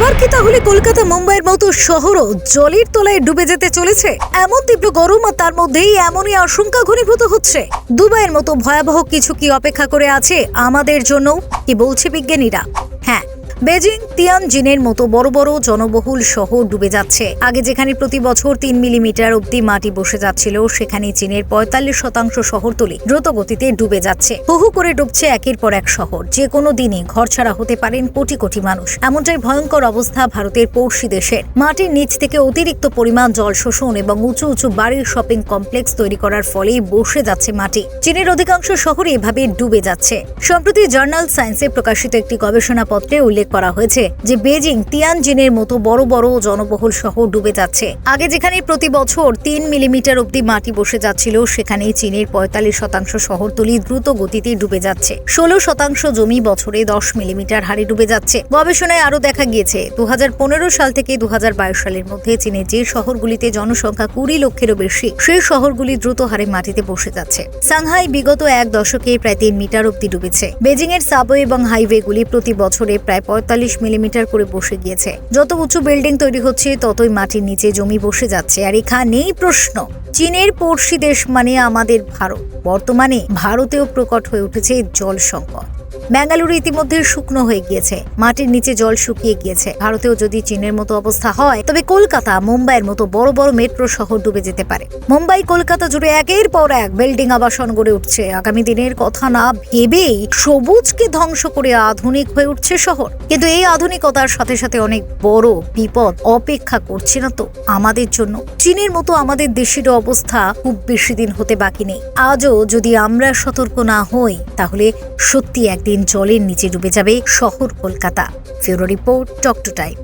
এবার কি তাহলে কলকাতা মুম্বাইয়ের মতো শহরও জলের তলায় ডুবে যেতে চলেছে? এমন তীব্র গরম আর তার মধ্যেই এমনই আশঙ্কা ঘনীভূত হচ্ছে। দুবাইয়ের মতো ভয়াবহ কিছু কি অপেক্ষা করে আছে আমাদের জন্য কি বলছে বিজ্ঞানীরা? বেজিং তিয়ানজিনের মতো বড় বড় জনবহুল শহর ডুবে যাচ্ছে। আগে যেখানে প্রতি বছর তিন মিলিমিটার অব্দি মাটি বসে যাচ্ছিল, সেখানে চীনের পঁয়তাল্লিশ শতাংশ শহরতলি দ্রুত গতিতে ডুবে যাচ্ছে। হুহু করে ডুবছে একের পর এক শহর। যে কোনো দিনই ঘরছাড়া হতে পারেন কোটি কোটি মানুষ। এমনটাই ভয়ঙ্কর অবস্থা ভারতের পড়শি দেশের। মাটির নিচ থেকে অতিরিক্ত পরিমাণ জল শোষণ এবং উঁচু উঁচু বাড়ির শপিং কমপ্লেক্স তৈরি করার ফলেই বসে যাচ্ছে মাটি। চীনের অধিকাংশ শহরে এভাবে ডুবে যাচ্ছে। সম্প্রতি জার্নাল সায়েন্সে প্রকাশিত একটি গবেষণাপত্রে উল্লেখ করা হয়েছে যে বেজিং তিয়ানজিনের মতো বড় বড় জনবহুল শহর ডুবে যাচ্ছে। আগে যেখানে প্রতি বছর তিন মিলিমিটার অব্দি মাটি বসে যাচ্ছিল সেখানে চীনের পঁয়তাল্লিশ শতাংশ শহরতলি দ্রুত গতিতে ডুবে যাচ্ছে। ষোলো শতাংশ জমি বছরে দশ মিলিমিটার হারে ডুবে যাচ্ছে। গবেষণায় আরও দেখা গিয়েছে দু সাল থেকে দু হাজার বাইশ সালের মধ্যে চীনের যে শহরগুলিতে জনসংখ্যা কুড়ি লক্ষেরও বেশি সেই শহরগুলি দ্রুত হারে মাটিতে বসে যাচ্ছে। সাংহাই বিগত এক দশকে প্রায় তিন মিটার অব্দি ডুবেছে। বেজিং এর সাবওয়ে এবং হাইওয়েগুলি প্রতি বছরে প্রায় পঁয়তাল্লিশ মিলিমিটার করে বসে গিয়েছে। যত উঁচু বিল্ডিং তৈরি হচ্ছে, ততই মাটির নিচে জমি বসে যাচ্ছে। আর এখানেই প্রশ্ন, চীনের পড়শি দেশ মানে আমাদের ভারত। বর্তমানে ভারতেও প্রকট হয়ে উঠেছে জল সংকট। বেঙ্গালুরু ইতিমধ্যে শুকনো হয়ে গিয়েছে। মাটির নিচে জল শুকিয়ে গিয়েছে। ভারতেও যদি চীনের মতো অবস্থা হয়, তবে কলকাতা, মুম্বাইয়ের মতো বড় বড় মেট্রো শহর ডুবে যেতে পারে। মুম্বাই, কলকাতা জুড়ে একের পর এক বিল্ডিং আবাসন গড়ে উঠছে। আগামী দিনের কথা না ভেবেই সবুজকে ধ্বংস করে আধুনিক হয়ে উঠছে শহর। কিন্তু এই আধুনিকতার সাথে সাথে অনেক বড় বিপদ অপেক্ষা করছে না তো আমাদের জন্য। চীনের মতো আমাদের দেশেরও অবস্থা খুব বেশি দিন হতে বাকি নেই। আজও হলেও যদি আমরা সতর্ক না হই, তাহলে সত্যি একদিন জলের নিচে ডুবে যাবে শহর Kolkata. Bureau report talk to time.